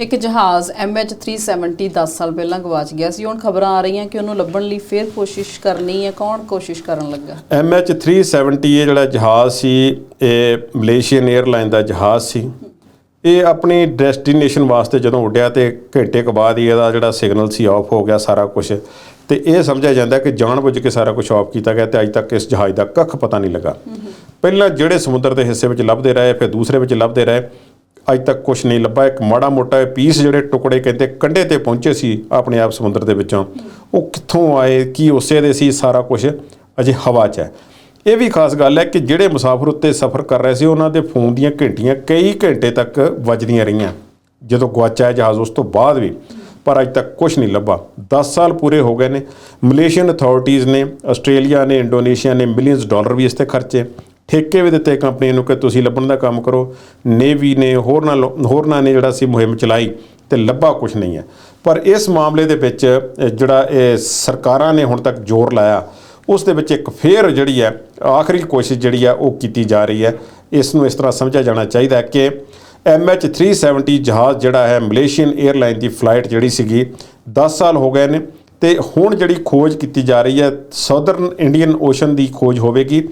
ਇੱਕ ਜਹਾਜ਼ MH370 10 ਸਾਲ ਪਹਿਲਾਂ ਗਵਾਚ ਗਿਆ ਸੀ। ਹੁਣ ਖਬਰਾਂ ਆ ਰਹੀਆਂ ਕਿ ਉਹਨੂੰ ਲੱਭਣ ਲਈ ਫੇਰ ਕੋਸ਼ਿਸ਼ ਕਰਨੀ ਹੈ। ਕੌਣ ਕੋਸ਼ਿਸ਼ ਕਰਨ ਲੱਗਾ? MH370 ਇਹ ਜਿਹੜਾ ਜਹਾਜ਼ ਸੀ ਇਹ ਮਲੇਸ਼ੀਅਨ 에ਅਰਲਾਈਨ ਦਾ ਜਹਾਜ਼ ਸੀ। ਇਹ ਆਪਣੀ ਡੈਸਟੀਨੇਸ਼ਨ ਵਾਸਤੇ ਜਦੋਂ ਉੱਡਿਆ ਤੇ ਘੰਟੇ ਕੁ ਬਾਅਦ ਹੀ ਇਹਦਾ ਜਿਹੜਾ ਸਿਗਨਲ ਸੀ ਆਫ ਹੋ ਗਿਆ ਸਾਰਾ ਕੁਝ ਤੇ ਇਹ ਸਮਝਿਆ ਜਾਂਦਾ ਕਿ ਜਾਣਬੁੱਝ ਕੇ ਸਾਰਾ ਕੁਝ ਆਫ ਕੀਤਾ ਗਿਆ ਤੇ ਅੱਜ ਤੱਕ ਇਸ ਜਹਾਜ਼ ਦਾ ਕੱਖ ਪਤਾ ਨਹੀਂ ਲੱਗਾ। ਪਹਿਲਾਂ ਜਿਹੜੇ ਸਮੁੰਦਰ ਦੇ ਹਿੱਸੇ ਵਿੱਚ ਲੱਭਦੇ ਰਹੇ ਫਿਰ ਦੂਸਰੇ ਵਿੱਚ ਲੱਭਦੇ ਰਹੇ। ਅੱਜ ਤੱਕ ਕੁਝ ਨਹੀਂ ਲੱਭਾ। ਇੱਕ ਮਾੜਾ ਮੋਟਾ ਪੀਸ ਜਿਹੜੇ ਟੁਕੜੇ ਕਹਿੰਦੇ ਕੰਢੇ ਤੇ ਪਹੁੰਚੇ ਸੀ ਆਪਣੇ ਆਪ ਸਮੁੰਦਰ ਦੇ ਵਿੱਚੋਂ। ਉਹ ਕਿੱਥੋਂ ਆਏ, ਕੀ ਉਸੇ ਦੇ ਸੀ, ਸਾਰਾ ਕੁਝ ਅਜੇ ਹਵਾ 'ਚ ਹੈ। ਇਹ ਵੀ ਖਾਸ ਗੱਲ ਹੈ ਕਿ ਜਿਹੜੇ ਮੁਸਾਫਰ ਉੱਤੇ ਸਫ਼ਰ ਕਰ ਰਹੇ ਸੀ, ਉਹਨਾਂ ਦੇ ਫੋਨ ਦੀਆਂ ਘੰਟੀਆਂ ਕਈ ਘੰਟੇ ਤੱਕ ਵੱਜਦੀਆਂ ਰਹੀਆਂ, ਜਦੋਂ ਗਵਾਚਿਆ ਜਹਾਜ਼ ਉਸ ਤੋਂ ਬਾਅਦ ਵੀ। ਪਰ ਅੱਜ ਤੱਕ ਕੁਝ ਨਹੀਂ ਲੱਭਾ। 10 ਸਾਲ ਪੂਰੇ ਹੋ ਗਏ ਨੇ। ਮਲੇਸ਼ੀਅਨ ਅਥਾਰਟੀਆਂ ਨੇ, ਆਸਟ੍ਰੇਲੀਆ ਨੇ, ਇੰਡੋਨੇਸ਼ੀਆ ਨੇ ਮਿਲੀਅਨਸ ਡਾਲਰ ਵੀ ਇਸ ਤੇ ਖਰਚੇ। ਠੇਕੇ ਵੀ ਦਿੱਤੇ ਕੰਪਨੀ ਨੂੰ ਕਿ ਤੁਸੀਂ ਲੱਭਣ ਦਾ ਕੰਮ ਕਰੋ। ਨੇਵੀ ਨੇ ਹੋਰਨਾਂ ਲੋ- ਹੋਰਨਾਂ ਨੇ ਜਿਹੜਾ ਸੀ ਮੁਹਿੰਮ ਚਲਾਈ ਤੇ ਲੱਭਾ ਕੁਝ ਨਹੀਂ ਹੈ। ਪਰ ਇਸ ਮਾਮਲੇ ਦੇ ਵਿੱਚ ਜਿਹੜਾ ਇਹ ਸਰਕਾਰਾਂ ਨੇ ਹੁਣ ਤੱਕ ਜ਼ੋਰ ਲਾਇਆ, ਉਸ ਦੇ ਵਿੱਚ ਇੱਕ ਫੇਰ ਜਿਹੜੀ ਹੈ, ਆਖਰੀ ਕੋਸ਼ਿਸ਼ ਜਿਹੜੀ ਹੈ, ਉਹ ਕੀਤੀ ਜਾ ਰਹੀ ਹੈ। ਇਸ ਨੂੰ ਇਸ ਤਰ੍ਹਾਂ ਸਮਝਿਆ ਜਾਣਾ ਚਾਹੀਦਾ ਹੈ ਕਿ MH370 ਜਹਾਜ਼ ਜਿਹੜਾ ਹੈ, ਮਲੇਸ਼ੀਅਨ 에ਅਰਲਾਈਨ ਦੀ ਫਲਾਈਟ ਜਿਹੜੀ ਸੀਗੀ 10 ਸਾਲ ਹੋ ਗਏ ਨੇ ਤੇ ਹੁਣ ਜਿਹੜੀ ਖੋਜ ਕੀਤੀ ਜਾ ਰਹੀ ਹੈ, ਸਾਊਦਰਨ ਇੰਡੀਅਨ ਓਸ਼ਨ ਦੀ ਖੋਜ ਹੋਵੇਗੀ।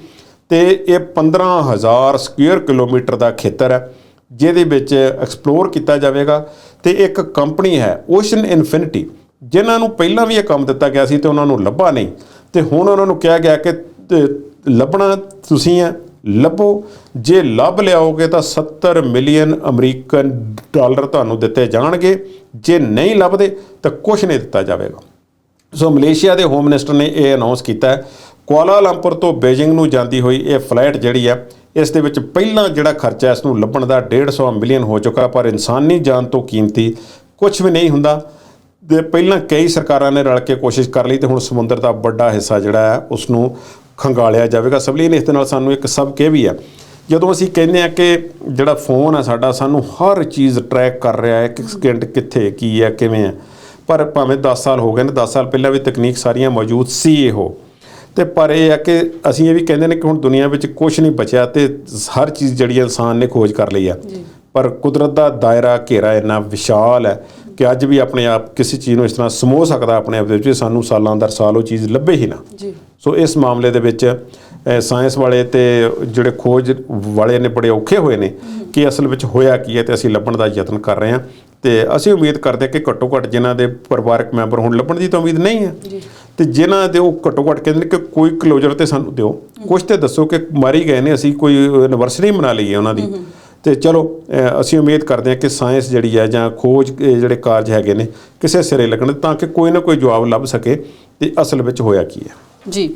ਤੇ ਇਹ 15000 ਸਕੁਅਰ ਕਿਲੋਮੀਟਰ ਦਾ ਖੇਤਰ ਹੈ, ਜਿਹਦੇ ਵਿੱਚ ਐਕਸਪਲੋਰ ਕੀਤਾ ਜਾਵੇਗਾ। ਤੇ ਇੱਕ ਕੰਪਨੀ ਹੈ ਓਸ਼ਨ ਇਨਫਿਨਿਟੀ ਜਿਨ੍ਹਾਂ ਨੂੰ ਪਹਿਲਾਂ ਵੀ ਇਹ ਕੰਮ ਦਿੱਤਾ ਗਿਆ ਸੀ ਤੇ ਉਹਨਾਂ ਨੂੰ ਲੱਭਾ ਨਹੀਂ। ਤੇ ਹੁਣ ਉਹਨਾਂ ਨੂੰ ਕਿਹਾ ਗਿਆ ਕਿ ਲੱਭਣਾ ਤੁਸੀਂ ਹੈ, ਲੱਭੋ। ਜੇ ਲੱਭ ਲਿਆਓਗੇ ਤਾਂ 70 ਮਿਲੀਅਨ ਅਮਰੀਕਨ ਡਾਲਰ ਤੁਹਾਨੂੰ ਦਿੱਤੇ ਜਾਣਗੇ। ਜੇ ਨਹੀਂ ਲੱਭਦੇ ਤਾਂ ਕੁਝ ਨਹੀਂ ਦਿੱਤਾ ਜਾਵੇਗਾ। ਸੋ ਮਲੇਸ਼ੀਆ ਦੇ ਹੋਮ ਮਿਨਿਸਟਰ ਨੇ ਇਹ ਅਨਾਉਂਸ ਕੀਤਾ ਹੈ ਕੁਆਲਾਲੰਪੁਰ ਤੋਂ ਬੀਜਿੰਗ ਨੂੰ ਜਾਂਦੀ ਹੋਈ ਇਹ ਫਲਾਈਟ ਜਿਹੜੀ ਹੈ, ਇਸ ਦੇ ਵਿੱਚ ਪਹਿਲਾਂ ਜਿਹੜਾ ਖਰਚਾ ਇਸ ਨੂੰ ਲੱਭਣ ਦਾ 150 ਮਿਲੀਅਨ ਹੋ ਚੁੱਕਾ ਪਰ ਇਨਸਾਨੀ ਜਾਨ ਤੋਂ ਕੀਮਤੀ ਕੁਝ ਵੀ ਨਹੀਂ ਹੁੰਦਾ। ਦੇ ਪਹਿਲਾਂ ਕਈ ਸਰਕਾਰਾਂ ਨੇ ਰਲ ਕੇ ਕੋਸ਼ਿਸ਼ ਕਰ ਲਈ ਤੇ ਹੁਣ ਸਮੁੰਦਰ ਦਾ ਵੱਡਾ ਹਿੱਸਾ ਜਿਹੜਾ ਹੈ ਉਸ ਨੂੰ ਖੰਗਾਲਿਆ ਜਾਵੇਗਾ। ਸਭਲੀ ਇਸ ਦੇ ਨਾਲ ਸਾਨੂੰ ਇੱਕ ਸਬਕ ਇਹ ਵੀ ਹੈ, ਜਦੋਂ ਅਸੀਂ ਕਹਿੰਦੇ ਆ ਕਿ ਜਿਹੜਾ ਫੋਨ ਹੈ ਸਾਡਾ, ਸਾਨੂੰ ਹਰ ਚੀਜ਼ ਟਰੈਕ ਕਰ ਰਿਹਾ ਹੈ, ਕਿ ਸਕਿੰਟ ਕਿੱਥੇ, ਕੀ ਹੈ, ਕਿਵੇਂ ਹੈ। ਪਰ ਭਾਵੇਂ 10 ਸਾਲ ਹੋ ਗਏ ਨੇ 10 ਸਾਲ ਪਹਿਲਾਂ ਵੀ ਤਕਨੀਕ ਸਾਰੀਆਂ ਮੌਜੂਦ ਸੀ ਇਹੋ। ਤੇ ਪਰ ਇਹ ਹੈ ਕਿ ਅਸੀਂ ਇਹ ਵੀ ਕਹਿੰਦੇ ਨੇ ਕਿ ਹੁਣ ਦੁਨੀਆ ਵਿੱਚ ਕੁਝ ਨਹੀਂ ਬਚਿਆ ਤੇ ਹਰ ਚੀਜ਼ ਜਿਹੜੀ ਇਨਸਾਨ ਨੇ ਖੋਜ ਕਰ ਲਈ ਆ। ਪਰ ਕੁਦਰਤ ਦਾ ਦਾਇਰਾ ਘੇਰਾ ਇੰਨਾ ਵਿਸ਼ਾਲ ਹੈ ਕਿ ਅੱਜ ਵੀ ਆਪਣੇ ਆਪ ਕਿਸੇ ਚੀਜ਼ ਨੂੰ ਇਸ ਤਰ੍ਹਾਂ ਸਮੋ ਸਕਦਾ ਆਪਣੇ ਆਪ ਦੇ ਵਿੱਚ ਸਾਨੂੰ ਸਾਲਾਂ ਦਰ ਸਾਲ ਉਹ ਚੀਜ਼ ਲੱਭੇ ਹੀ ਨਾ। ਜੀ। ਸੋ ਇਸ ਮਾਮਲੇ ਦੇ ਵਿੱਚ ਸਾਇੰਸ ਵਾਲੇ ਤੇ ਜਿਹੜੇ ਖੋਜ ਵਾਲੇ ਨੇ ਬੜੇ ਔਖੇ ਹੋਏ ਨੇ ਕਿ ਅਸਲ ਵਿੱਚ ਹੋਇਆ ਕੀ ਹੈ ਤੇ ਅਸੀਂ ਲੱਭਣ ਦਾ ਯਤਨ ਕਰ ਰਹੇ ਹਾਂ ਤੇ ਅਸੀਂ ਉਮੀਦ ਕਰਦੇ ਹਾਂ ਕਿ ਘੱਟੋ ਘੱਟ ਜਿਨ੍ਹਾਂ ਦੇ ਪਰਿਵਾਰਕ ਮੈਂਬਰ ਹੁਣ ਲੱਭਣ ਦੀ ਤਾਂ ਉਮੀਦ ਨਹੀਂ ਹੈ। ਤੇ ਜਿਨ੍ਹਾਂ ਦੇ ਉਹ ਘੱਟੋ ਘੱਟ ਕਹਿੰਦੇ ਨੇ ਕਿ ਕੋਈ ਕਲੋਜ਼ਰ ਤੇ ਸਾਨੂੰ ਦਿਓ। ਕੁਝ ਤੇ ਦੱਸੋ ਕਿ ਮਾਰੀ ਗਏ ਨੇ ਅਸੀਂ ਕੋਈ ਐਨਵਰਸਰੀ ਮਨਾ ਲਈਏ ਉਹਨਾਂ ਦੀ। ਤੇ ਚਲੋ ਅਸੀਂ ਉਮੀਦ ਕਰਦੇ ਹਾਂ ਕਿ ਸਾਇੰਸ ਜਿਹੜੀ ਹੈ ਜਾਂ ਖੋਜ ਜਿਹੜੇ ਕਾਰਜ ਹੈਗੇ ਨੇ ਕਿਸੇ ਸਿਰੇ ਲੱਗਣ ਤਾਂ ਕਿ ਕੋਈ ਨਾ ਕੋਈ ਜਵਾਬ ਲੱਭ ਸਕੇ ਤੇ ਅਸਲ ਵਿੱਚ ਹੋਇਆ ਕੀ ਹੈ। ਜੀ।